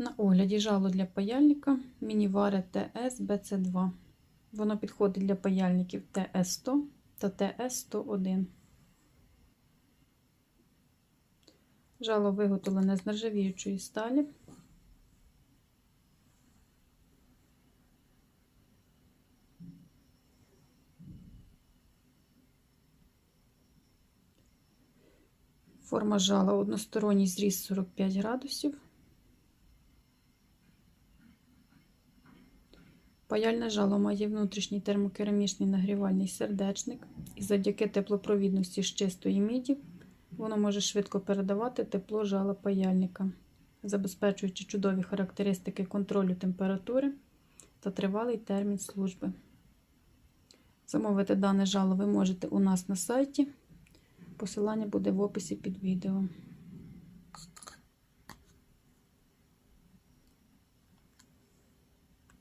На огляді жало для паяльника Мініваре ТС БЦ2. Воно підходить для паяльників ТС100 та ТС101. Жало виготовлене з нержавіючої сталі. Форма жала односторонній зріз 45 градусів. Паяльне жало має внутрішній термокерамічний нагрівальний сердечник, і завдяки теплопровідності з чистої міді воно може швидко передавати тепло жала паяльника, забезпечуючи чудові характеристики контролю температури та тривалий термін служби. Замовити дане жало ви можете у нас на сайті. Посилання буде в описі під відео.